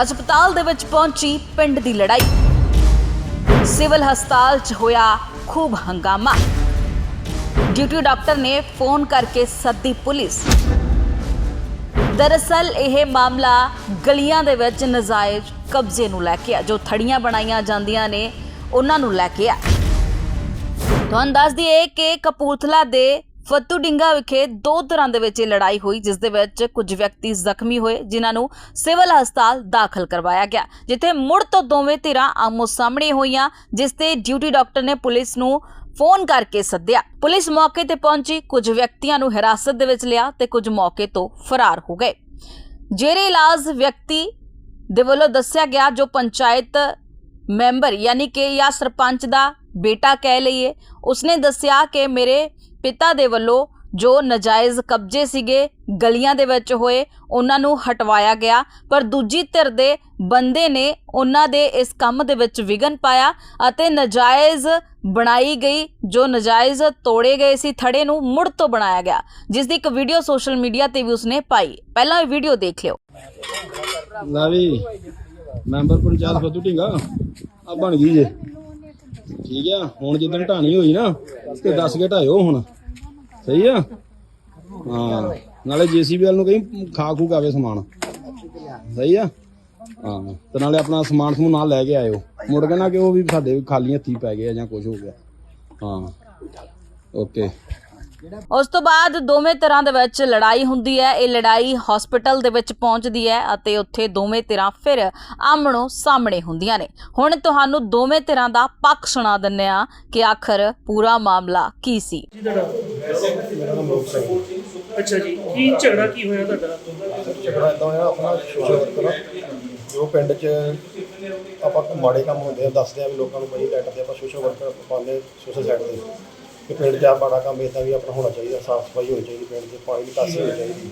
ਹਸਪਤਾਲ ਦੇ ਵਿੱਚ ਪਹੁੰਚੀ ਪਿੰਡ ਦੀ ਲੜਾਈ। ਸਿਵਲ ਹਸਪਤਾਲ 'ਚ ਹੋਇਆ ਖੂਬ ਹੰਗਾਮਾ। ਡਿਊਟੀ ਡਾਕਟਰ ਨੇ ਫੋਨ ਕਰਕੇ ਸੱਦੀ ਪੁਲਿਸ। ਦਰਅਸਲ ਇਹ ਮਾਮਲਾ ਗਲੀਆਂ ਦੇ ਵਿੱਚ ਨਜਾਇਜ਼ ਕਬਜ਼ੇ ਨੂੰ ਲੈ ਕੇ ਆ। ਜੋ ਥੜੀਆਂ ਬਣਾਈਆਂ ਜਾਂਦੀਆਂ ਨੇ, ਉਹਨਾਂ ਨੂੰ ਲੈ ਕੇ ਆ। ਤੁਹਾਨੂੰ ਦੱਸ ਦਈਏ ਕਿ ਕਪੂਰਥਲਾ ਦੇ ਫੱਤੂ ਡਿੰਗਾ ਵਿਖੇ ਦੋ ਤਰ੍ਹਾਂ ਦੇ ਵਿੱਚ ਇਹ ਲੜਾਈ ਹੋਈ, ਜਿਸ ਦੇ ਵਿੱਚ ਕੁਝ ਵਿਅਕਤੀ ਜ਼ਖਮੀ ਹੋਏ, ਜਿਨ੍ਹਾਂ ਨੂੰ ਸਿਵਲ ਹਸਪਤਾਲ ਦਾਖਲ ਕਰਵਾਇਆ ਗਿਆ, ਜਿੱਥੇ ਮੁੜ ਤੋਂ ਦੋਵੇਂ ਧਿਰਾਂ ਆਮੋ ਸਾਹਮਣੇ ਹੋਈਆਂ, ਜਿਸ ਤੇ ਡਿਊਟੀ ਡਾਕਟਰ ਨੇ ਪੁਲਿਸ ਨੂੰ ਫੋਨ ਕਰਕੇ ਸੱਦਿਆ। ਪੁਲਿਸ ਮੌਕੇ ਤੇ ਪਹੁੰਚੀ, ਕੁਝ ਵਿਅਕਤੀਆਂ ਨੂੰ ਹਿਰਾਸਤ ਦੇ ਵਿੱਚ ਲਿਆ ਤੇ ਕੁਝ ਮੌਕੇ ਤੋਂ ਫਰਾਰ ਹੋ ਗਏ। ਜੇਰੇ ਇਲਾਜ ਵਿਅਕਤੀ ਦੇ ਵੱਲੋਂ ਦੱਸਿਆ ਗਿਆ, ਜੋ ਪੰਚਾਇਤ ਮੈਂਬਰ, ਯਾਨੀ ਕਿ ਜਾਂ ਸਰਪੰਚ ਦਾ ਬੇਟਾ ਕਹਿ ਲਈਏ, ਉਸਨੇ ਦੱਸਿਆ ਕਿ ਮੇਰੇ ਪਿਤਾ ਦੇ ਵੱਲੋਂ ਜੋ ਨਜਾਇਜ਼ ਕਬਜ਼ੇ ਸੀਗੇ, ਗਲੀਆਂ ਦੇ ਵਿੱਚ ਹੋਏ, ਉਹਨਾਂ ਨੂੰ ਹਟਵਾਇਆ ਗਿਆ, ਪਰ ਦੂਜੀ ਧਿਰ ਦੇ ਬੰਦੇ ਨੇ ਉਹਨਾਂ ਦੇ ਇਸ ਕੰਮ ਦੇ ਵਿੱਚ ਵਿਗਨ ਪਾਇਆ ਅਤੇ ਨਜਾਇਜ਼ ਬਣਾਈ ਗਈ, ਜੋ ਨਜਾਇਜ਼ ਤੋੜੇ ਗਏ ਸੀ, ਥੜੇ ਨੂੰ ਮੁੜ ਤੋਂ ਬਣਾਇਆ ਗਿਆ, ਜਿਸ ਦੀ ਇੱਕ ਵੀਡੀਓ ਸੋਸ਼ਲ ਮੀਡੀਆ ਤੇ ਵੀ ਉਸਨੇ ਪਾਈ। ਪਹਿਲਾਂ ਇਹ ਵੀਡੀਓ ਦੇਖ ਲਿਓ। ਲੈ ਮੈਂਬਰ ਪੰਚਾਇਤ ਫਤੂ ਢਿੰਗਾ। ਆ ਬਣ ਗਈ ਜੇ। ਠੀਕ ਆ, ਹੁਣ ਜਿੱਦਣ ਢਾਣੀ ਹੋਈ ਨਾ, ਤੇ ਦੱਸ ਕੇ ਢਾਇਓ ਹੁਣ। ਸਹੀ ਆ? ਹਾਂ, ਨਾਲੇ ਜੀਸੀਬੀ ਵਾਲ ਨੂੰ ਕਹੀਂ ਖਾ ਖੂ ਕਾਵੇ ਸਮਾਨ। ਸਹੀ ਆ? ਹਾਂ, ਤੇ ਨਾਲੇ ਆਪਣਾ ਸਮਾਨ ਸਮੂਹ ਨਾਲ ਲੈ ਕੇ ਆਇਓ। ਮੁੜ ਕੇ ਨਾ ਕਿ ਉਹ ਵੀ ਸਾਡੇ ਖਾਲੀ ਹੱਥੀ ਪੈ ਗਏ ਜਾਂ ਕੁਝ ਹੋ ਗਿਆ। ਹਾਂ। ਓਕੇ। ਉਸ ਤੋਂ ਬਾਅਦ ਦੋਵੇਂ ਤਰ੍ਹਾਂ ਦੇ ਵਿੱਚ ਲੜਾਈ ਹੁੰਦੀ ਹੈ। ਇਹ ਲੜਾਈ ਹਸਪੀਟਲ ਦੇ ਵਿੱਚ ਪਹੁੰਚਦੀ ਹੈ ਅਤੇ ਉੱਥੇ ਦੋਵੇਂ ਧਿਰਾਂ ਫਿਰ ਆਮਣੋ ਸਾਹਮਣੇ ਹੁੰਦੀਆਂ ਨੇ। ਹੁਣ ਤੁਹਾਨੂੰ ਦੋਵੇਂ ਧਿਰਾਂ ਦਾ ਪੱਖ ਸੁਣਾ ਦਿੰਨੇ ਆ ਕਿ ਆਖਰ ਪੂਰਾ ਮਾਮਲਾ ਕੀ ਸੀ। ਜੀ ਤੁਹਾਡਾ ਅੱਛਾ ਜੀ ਕੀ ਝਗੜਾ ਕੀ ਹੋਇਆ ਤੁਹਾਡਾ? ਝਗੜਾ ਇਦਾਂ ਹੋਇਆ ਆਪਣਾ ਸੋਸ਼ਲ ਵਰਕਰ ਜੋ ਪਿੰਡ 'ਚ ਆਪਾਂ ਮਾੜੇ ਕੰਮ ਹੁੰਦੇ ਆ ਦੱਸਦੇ ਆ ਵੀ ਲੋਕਾਂ ਨੂੰ ਬਈ ਲੈਟ ਤੇ ਆਪਾਂ ਸੋਸ਼ਲ ਵਰਕਰ ਪਾਉਂਦੇ ਸੋਸ਼ਲ ਸਾਈਡ ਤੇ। ਕਿ ਪਿੰਡ ਆ ਮਾੜਾ ਕੰਮ ਇਦਾਂ ਵੀ ਆਪਣਾ ਹੋਣਾ ਚਾਹੀਦਾ ਸਾਫ਼ ਸਫ਼ਾਈ ਹੋਣੀ ਚਾਹੀਦੀ ਪਿੰਡ 'ਚ ਪਾਣੀ ਦੀ ਨਿਕਾਸੀ ਹੋਣੀ ਚਾਹੀਦੀ।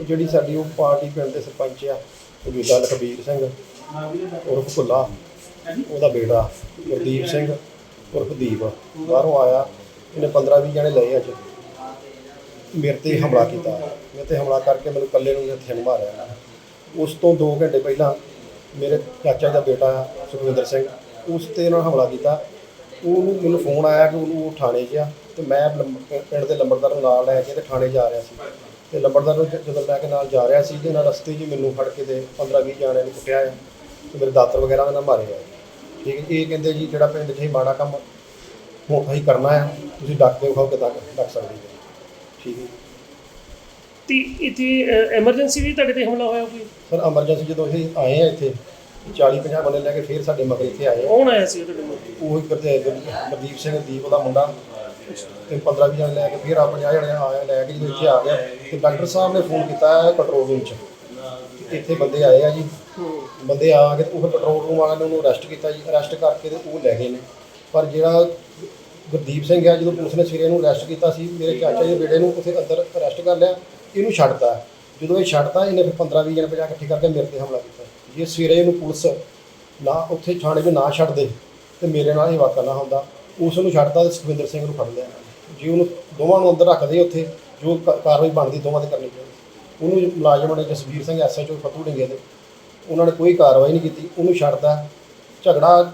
ਉਹ ਜਿਹੜੀ ਸਾਡੀ ਉਹ ਪਾਰਟੀ ਪਿੰਡ ਦੇ ਸਰਪੰਚ ਆ ਮੌਜੂਦਾ ਲਖਬੀਰ ਸਿੰਘ ਉਰਫ ਭੁੱਲਾ ਉਹਦਾ ਬੇਟਾ ਗੁਰਦੀਪ ਸਿੰਘ ਉਰਫ ਦੀਪ ਬਾਹਰੋਂ ਆਇਆ ਇਹਨੇ 15 20 ਜਣੇ ਲਏ ਅੱਜ। ਮੇਰੇ ਤੇ ਹਮਲਾ ਕੀਤਾ। ਮੇਰੇ ਤੇ ਹਮਲਾ ਕਰਕੇ ਮੈਨੂੰ ਇਕੱਲੇ ਨੂੰ ਹੱਥਾਂ ਮਾਰਿਆ। ਉਸ ਤੋਂ 2 ਘੰਟੇ ਪਹਿਲਾਂ ਮੇਰੇ ਚਾਚਾ ਦਾ ਬੇਟਾ ਸੁਖਵਿੰਦਰ ਸਿੰਘ ਉਸ ਤੇ ਇਹਨਾਂ ਨੇ ਹਮਲਾ ਕੀਤਾ। ਉਹਨੂੰ ਮੈਨੂੰ ਫੋਨ ਆਇਆ ਕਿ ਉਹਨੂੰ ਉਹ ਥਾਣੇ 'ਚ ਆ ਤੇ ਮੈਂ ਲੰਬ- ਪਿੰਡ ਦੇ ਲੰਬੜਦਾਰ ਨੂੰ ਨਾਲ ਲੈ ਕੇ ਤੇ ਥਾਣੇ ਜਾ ਰਿਹਾ ਸੀ। ਤੇ ਲੰਬੜਦਾਰ ਨੂੰ ਜ- ਜਦੋਂ ਲੈ ਕੇ ਨਾਲ ਜਾ ਰਿਹਾ ਸੀ ਤੇ ਨਾਲ ਰਸਤੇ 'ਚ ਹੀ ਮੈਨੂੰ ਫੜ ਕੇ ਤੇ 15 20 ਜਾਣਿਆਂ ਨੇ ਕੁੱਟਿਆ ਆ ਤੇ ਮੇਰੇ ਦਾਤਰ ਵਗੈਰਾ ਉਹਨਾਂ ਮਾਰੇ ਆ। ਠੀਕ ਹੈ ਇਹ ਕਹਿੰਦੇ ਜੀ ਜਿਹੜਾ ਪਿੰਡ 'ਚ ਇਹ ਮਾੜਾ ਕੰਮ ਹੁਣ ਅਸੀਂ ਕਰਨਾ ਹੈ ਤੁਸੀਂ ਡੱਕ ਕੇ ਵਿਖਾਓ ਕਿੱਦਾਂ ਡੱਕ ਸਕਦੇ ਜੀ ਠੀਕ ਹੈ ਜੀ। ਤੇ ਇੱਥੇ ਐਮਰਜੈਂਸੀ ਵੀ ਤੁਹਾਡੇ ਤੇ ਹਮਲਾ ਹੋਇਆ ਕੋਈ? ਸਰ ਐਮਰਜੈਂਸੀ ਜਦੋਂ ਇਹ ਆਏ ਆ ਇੱਥੇ 40 50 ਬੰਦੇ ਲੈ ਕੇ ਫਿਰ ਸਾਡੇ ਮਗਰ ਇੱਥੇ ਆਏ ਕੌਣ ਆਇਆ ਸੀ ਤੁਹਾਡੇ ਕੋਲ ਉਹ ਗੁਰ- ਗੁਰਦੀਪ ਸਿੰਘ ਦੀਪ ਦਾ ਮੁੰਡਾ। ਤੇ 15 20 ਜਣੇ ਲੈ ਕੇ ਫਿਰ ਆ 50 ਜਣੇ ਆਏ ਲੈ ਕੇ ਜਦੋਂ ਇੱਥੇ ਆ ਗਿਆ ਤੇ ਡਾਕਟਰ ਸਾਹਿਬ ਨੇ ਫੋਨ ਕੀਤਾ ਹੈ ਕੰਟਰੋਲ ਰੂਮ 'ਚ। ਕਿ ਇੱਥੇ ਬੰਦੇ ਆਏ ਆ ਜੀ। ਬੰਦੇ ਆ ਕੇ ਤੇ ਉਹ ਕੰਟਰੋਲ ਰੂਮ ਵਾਲਿਆਂ ਨੇ ਉਹਨੂੰ ਅਰੈਸਟ ਕੀਤਾ ਜੀ। ਅਰੈਸਟ ਕਰਕੇ ਤੇ ਉਹ ਲੈ ਗਏ ਨੇ। ਪਰ ਜਿਹੜਾ ਗੁਰਦੀਪ ਸਿੰਘ ਆ ਜਦੋਂ ਪੁਲਿਸ ਨੇ ਸਵੇਰੇ ਇਹਨੂੰ ਅਰੈਸਟ ਕੀਤਾ ਸੀ ਮੇਰੇ ਚਾਚਾ ਜੀ ਦੇ ਬੇਟੇ ਨੂੰ ਉੱਥੇ ਅੰਦਰ ਅਰੈਸਟ ਕਰ ਲਿਆ। ਇਹਨੂੰ ਛੱਡਤਾ। ਜਦੋਂ ਇਹ ਛੱਡਤਾ, ਇਹਨੇ ਫਿਰ 15 20 ਜਣੇ ਪੰਜਾਹ ਇਕੱਠੇ ਕਰਕੇ ਮੇਰੇ ਤੇ ਹਮਲਾ ਕੀਤਾ। ਜੇ ਸਵੇਰੇ ਇਹਨੂੰ ਪੁਲਿਸ ਨਾ, ਉੱਥੇ ਥਾਣੇ 'ਚ ਨਾ ਛੱਡਦੇ ਤੇ ਮੇਰੇ ਨਾਲ ਇਹ ਵਾਕਾ ਨਾ ਹੁੰਦਾ, ਉਸ ਨੂੰ ਛੱਡਤਾ ਤੇ ਸੁਖਵਿੰਦਰ ਸਿੰਘ ਨੂੰ ਫੜ ਲਿਆ। ਜੇ ਉਹਨੂੰ ਦੋਵਾਂ ਨੂੰ ਅੰਦਰ ਰੱਖਦੇ ਉੱਥੇ, ਜੋ ਕਾਰਵਾਈ ਬਣਦੀ, ਦੋਵਾਂ ਤੇ ਕਰਨੀ ਚਾਹੀਦੀ ਉਹਨੂੰ ਮੁਲਾਜ਼ਮਾਂ ਨੇ ਜਸਵੀਰ ਸਿੰਘ ਐਸਐਚਓ ਫਤੂ ਡਿੰਗੇ ਦੇ, ਉਹਨਾਂ ਨੇ ਕੋਈ ਕਾਰਵਾਈ ਨਹੀਂ ਕੀਤੀ। ਉਹਨੂੰ ਛੱਡਦਾ, ਝਗੜਾ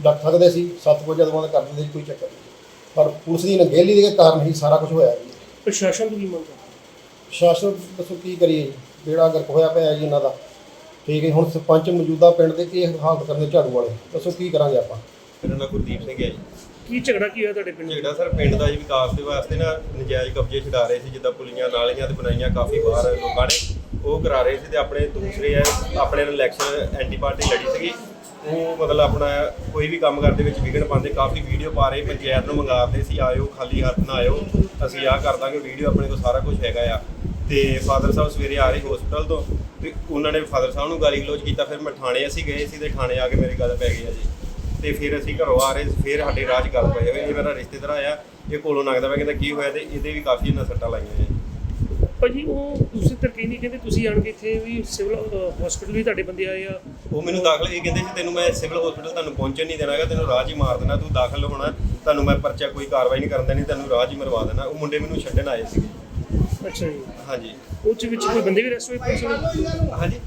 ਡੱਕ ਸਕਦੇ ਸੀ, ਸੱਤ ਵਜੇ ਦੋਵਾਂ ਦਾ ਕਰ ਦਿੰਦੇ ਸੀ ਕੋਈ ਚੱਕਰ ਨਹੀਂ। ਪਰ ਪੁਲਿਸ ਦੀ ਨਗੇਲੀ ਦੇ ਕਾਰਨ ਹੀ ਸਾਰਾ ਕੁਝ ਹੋਇਆ। ਪ੍ਰਸ਼ਾਸਨ ਤੋਂ ਕੀ ਮੰਗ ਕਰਦੇ? ਸ਼ਾਸਨ ਦੱਸੋ ਕੀ ਕਰੀਏ ਜੀ? ਬੇੜਾ ਗਰਕ ਹੋਇਆ ਪਿਆ ਜੀ ਇਹਨਾਂ ਦਾ। ਠੀਕ ਹੈ ਹੁਣ ਸਰਪੰਚ ਮੌਜੂਦਾ ਪਿੰਡ ਦੇ ਇਹ ਹਾਲਤ ਕਰਨੇ ਝਾੜੂ ਵਾਲੇ? ਦੱਸੋ ਕੀ ਕਰਾਂਗੇ ਆਪਾਂ? ਮੇਰਾ ਨਾਮ ਗੁਰਦੀਪ ਸਿੰਘ ਹੈ ਜੀ। ਕੀ ਝਗੜਾ ਕੀ ਹੋਇਆ ਤੁਹਾਡੇ ਪਿੰਡ ਜਿਹੜਾ ਸਰ ਪਿੰਡ ਦਾ ਜੀ ਵਿਕਾਸ ਦੇ ਵਾਸਤੇ ਨਾ ਨਜਾਇਜ਼ ਕਬਜ਼ੇ ਛਡਾ ਰਹੇ ਸੀ ਜਿੱਦਾਂ ਪੁਲੀਆਂ ਨਾਲੀਆਂ ਤੇ ਬਣਾਈਆਂ ਕਾਫੀ ਬਾਹਰ ਲੋਕਾਂ ਨੇ। ਉਹ ਕਰਾ ਰਹੇ ਸੀ ਤੇ ਆਪਣੇ ਦੂਸਰੇ ਆ ਆਪਣੇ ਨਾਲ ਇਲੈਕਸ਼ਨ ਐਂਟੀ ਪਾਰਟੀ ਲੜੀ ਸੀਗੀ। ਉਹ ਮਤਲਬ ਆਪਣਾ ਕੋਈ ਵੀ ਕੰਮ ਕਰਦੇ ਵਿੱਚ ਵਿਗੜ ਪਾਉਂਦੇ, ਕਾਫੀ ਵੀਡੀਓ ਪਾ ਰਹੇ, ਪੰਚਾਇਤ ਨੂੰ ਮੰਗਾਉਂਦੇ ਸੀ, ਆਇਓ, ਖਾਲੀ ਹੱਥ ਨਾ ਆਇਓ, ਅਸੀਂ ਆਹ ਕਰ ਦਾਂਗੇ ਵੀਡੀਓ ਆਪਣੇ ਕੋਲ ਸਾਰਾ ਕੁਝ ਹੈਗਾ ਆ। ਤੇ ਫਾਦਰ ਸਾਹਿਬ ਸਵੇਰੇ ਆ ਰਹੇ ਹਸਪੀਟਲ ਤੋਂ, ਤੇ ਉਹਨਾਂ ਨੇ ਫਾਦਰ ਸਾਹਿਬ ਨੂੰ ਗਾਲੀ ਗਲੋਚ ਕੀਤਾ, ਫਿਰ ਮੈਂ ਥਾਣੇ ਅਸੀਂ ਗਏ ਸੀ ਤੇ ਥਾਣੇ ਆ ਕੇ ਮੇਰੀ ਗੱਲ ਪੈ ਗਈ ਆ ਜੀ। ਤੇ ਫਿਰ ਅਸੀਂ ਘਰੋਂ ਆ ਰਹੇ, ਫਿਰ ਸਾਡੇ ਰਾਜ ਗੱਲ ਪਈ ਹੋਈ ਇਹ ਮੇਰਾ ਰਿਸ਼ਤੇਦਾਰ ਆਇਆ, ਇਹ ਕੋਲੋਂ ਲੰਘਦਾ ਪਿਆ, ਕਹਿੰਦਾ ਕੀ ਹੋਇਆ ਤੇ ਇਹਦੇ ਵੀ ਕਾਫੀ ਇਹਨਾਂ ਸੱਟਾਂ ਲਾਈਆਂ ਨੇ ਭਾਜੀ ਉਹ ਤੁਸੀਂ ਤਾਂ ਕਹਿੰਦੀ ਕਹਿੰਦੇ ਤੁਸੀਂ ਆਣ ਕੇ ਇੱਥੇ ਵੀ ਸਿਵਲ ਹਸਪੀਟਲ ਵੀ ਤੁਹਾਡੇ ਬੰਦੇ ਆਏ ਆ। ਉਹ ਮੈਨੂੰ ਦਾਖਲ ਇਹ ਕਹਿੰਦੇ ਸੀ ਤੈਨੂੰ ਮੈਂ ਸਿਵਲ ਹਸਪੀਟਲ ਤੁਹਾਨੂੰ ਪਹੁੰਚਣ ਨਹੀਂ ਦੇਣਾਗਾ ਤੈਨੂੰ ਰਾਜ ਹੀ ਮਾਰ ਦੇਣਾ ਤੂੰ ਦਾਖਲ ਹੋਣਾ ਤੁਹਾਨੂੰ ਮੈਂ ਪਰਚਾ ਕੋਈ ਕਾਰਵਾਈ ਨਹੀਂ ਕਰਨ ਦੇਣੀ ਤੈਨੂੰ ਰਾਜ ਹੀ ਮਰਵਾ ਦੇਣਾ। ਉਹ ਮੁੰਡੇ ਮੈਨੂੰ ਛੱਡਣ ਆਏ ਸੀਗੇ। ਅੱਛਾ ਜੀ। ਹਾਂਜੀ। ਉਹ ਚ ਵਿੱਚ ਕੋਈ ਬੰਦੇ ਵੀ ਅਰੈਸਟ ਹੋਏ ਪੁਲਿਸ ਵਾਲੇ? ਹਾਂਜੀ।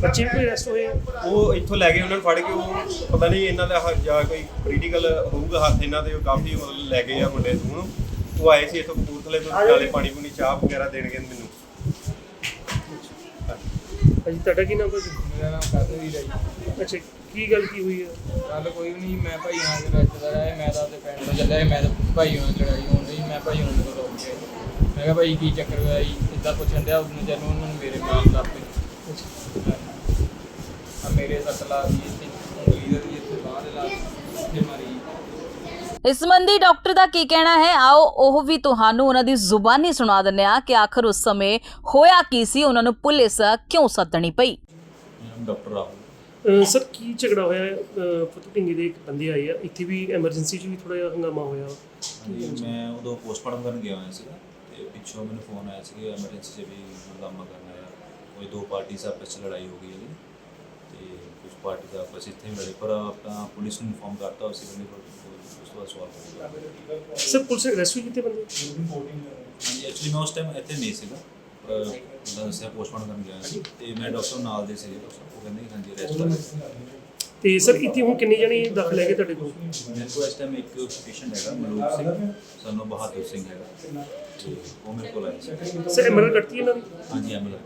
ਬੱਚੇ ਵੀ ਕੋਈ ਅਰੈਸਟ ਹੋਏ ਉਹ ਇੱਥੋਂ ਲੈ ਗਏ ਉਹਨਾਂ ਨੂੰ ਫੜ ਕੇ ਉਹ ਪਤਾ ਨਹੀਂ ਇਹਨਾਂ ਦਾ ਜਾਂ ਕੋਈ ਕ੍ਰਿਟੀਕਲ ਹੋਊਗਾ ਹੱਥ ਇਹਨਾਂ ਦੇ ਕਾਫੀ ਮਤਲਬ ਲੈ ਗਏ ਆ ਮੁੰਡੇ ਨੂੰ। ਉਹ ਆਏ ਸੀ ਇੱਥੋਂ ਕਪੂਰਥਲੇ ਤੋਂ ਨਾਲੇ ਪਾਣੀ ਪੂਣੀ ਚਾਹ ਵਗੈਰਾ ਦੇਣਗੇ ਮੈਨੂੰ। ਹਾਂਜੀ ਤੁਹਾਡਾ ਕੀ ਨਾਮ ਭਾਜੀ ਮੇਰਾ ਨਾਮ ਕਾਦਵੀਰ ਹੈ ਜੀ। ਅੱਛਾ ਕੀ ਗੱਲ ਕੀ ਹੋਈ ਹੈ? ਗੱਲ ਕੋਈ ਵੀ ਨਹੀਂ ਮੈਂ ਭਾਈ ਹਾਂ ਦੇ ਰਿਸ਼ਤੇਦਾਰ ਆਏ ਮੈਂ ਤਾਂ ਆਪਣੇ ਪਿੰਡ ਤੋਂ ਚੱਲਿਆ ਸੀ, ਮੈਂ ਤਾਂ ਭਾਈ ਨਾਲ ਲੜਾਈ ਹੋਣ ਦੀ ਮੈਂ ਭਾਈ ਉਹਨਾਂ ਨੂੰ ਰੋਕ ਕੇ ਮੈਂ ਕਿਹਾ ਭਾਈ ਕੀ ਚੱਕਰ ਹੋਇਆ ਜੀ? ਇੱਦਾਂ ਪੁੱਛਣ ਦਿਆ ਉਹਨੂੰ ਜਦੋਂ ਉਹਨਾਂ ਨੂੰ ਮੇਰੇ ਨਾਲ ਲੱਪੇ ਆ ਮੇਰੇ ਸੱਟ ਲਾ ਦੀ ਇੱਥੇ ਉਂਗਲੀ ਦੇ ਵੀ ਇੱਥੇ ਬਾਹਰ ਲਾ ਇੱਥੇ ਮਾਰੀ। ਇਸ ਸੰਬੰਧੀ ਡਾਕਟਰ ਦਾ ਕੀ ਕਹਿਣਾ ਹੈ? ਆਓ ਉਹ ਵੀ ਤੁਹਾਨੂੰ ਉਹਨਾਂ ਦੀ ਜ਼ੁਬਾਨੀ ਸੁਣਾ ਦਿੰਦੇ ਆ ਕਿ ਆਖਰ ਉਸ ਸਮੇਂ ਹੋਇਆ ਕੀ ਸੀ? ਉਹਨਾਂ ਨੂੰ ਪੁਲਿਸ ਕਿਉਂ ਸੱਦਣੀ ਪਈ? ਡਾਕਟਰ ਰਾਹੁਲ ਅਹ ਸਰ ਕੀ ਝਗੜਾ ਹੋਇਆ? ਹੈ? ਅਹ ਫਤੂ ਢਿੰਗੀ ਦੇ ਇੱਕ ਬੰਦੇ ਆਏ ਆ। ਇੱਥੇ ਵੀ ਐਮਰਜੈਂਸੀ 'ਚ ਵੀ ਥੋੜਾ ਜਿਹਾ ਹੰਗਾਮਾ ਹੋਇਆ। ਹਾਂਜੀ ਮੈਂ ਉਦੋਂ ਪੋਸਟਮਾਰਟਮ ਕਰਨ ਗਿਆ ਹੋਇਆ ਸੀਗਾ ਤੇ ਪਿੱਛੋਂ ਮੈਨੂੰ ਫੋਨ ਆਇਆ ਸੀ ਕਿ ਐਮਰਜੈਂਸੀ 'ਚ ਵੀ ਹੰਗਾਮਾ ਕਰਨਾ ਹੈ ਕੋਈ ਦੋ ਪਾਰਟੀ ਆਪਸ 'ਚ ਲੜਾਈ ਹੋ ਗਈ ਹੈ ਤੇ ਕੁਝ ਪਾਰਟੀ ਆਪਸ 'ਚ ਇੱਥੇ ਲੜੇ ਪਰ ਆਪਣਾ ਪੁਲਿਸ ਨੂੰ ਇਨਫੋਰਮ ਕਰਤਾ ਉਸੇ ਵੇਲੇ ਫਿਰ ਉਸ ਤੋਂ ਬਾਅਦ ਸਵਾਲ ਹੋ ਗਿਆ। ਸਰ ਪੁਲਿਸ ਵੀ ਕੀਤੇ ਬੰਦੇ ਹਾਂਜੀ ਐਕਚੁਅਲੀ ਮੈਂ ਉਸ ਟਾਈਮ ਇੱਥੇ ਨਹੀਂ ਸੀਗਾ ਪਰ ਮੈਂ ਦੱਸਿਆ ਪੋਸਟਮਾਰਟਮ ਕਰਨ ਗਿਆ ਸੀ ਤੇ ਮੈਂ ਡਾਕਟਰ ਨਾਲ ਦੇ ਸੀਗੇ ਉਹ ਕਹਿੰਦੇ ਕਿ ਹਾਂਜੀ ਅਰੈਸਟ ਕਰ ਤੇ ਸਰ ਇੱਥੇ ਹੁਣ ਕਿੰਨੇ ਜਣੇ ਦਾਖਲ ਹੈਗੇ ਤੁਹਾਡੇ ਕੋਲ? ਮੇਰੇ ਕੋਲ ਇਸ ਟਾਈਮ ਇੱਕ ਪੇਸ਼ੈਂਟ ਹੈਗਾ ਮਲੂਕ ਸਿੰਘ ਸਾਨੂੰ ਬਹਾਦਰ ਸਿੰਘ ਹੈਗਾ। ਤੇ ਉਹ ਮੇਰੇ ਕੋਲ ਆਇਆ ਸੀ। ਸਰ ਐਮਰਜੈਂਸੀ ਕੱਟਤੀ ਇਹਨਾਂ ਦੀ? ਹਾਂਜੀ ਐਮਐਲਆਰ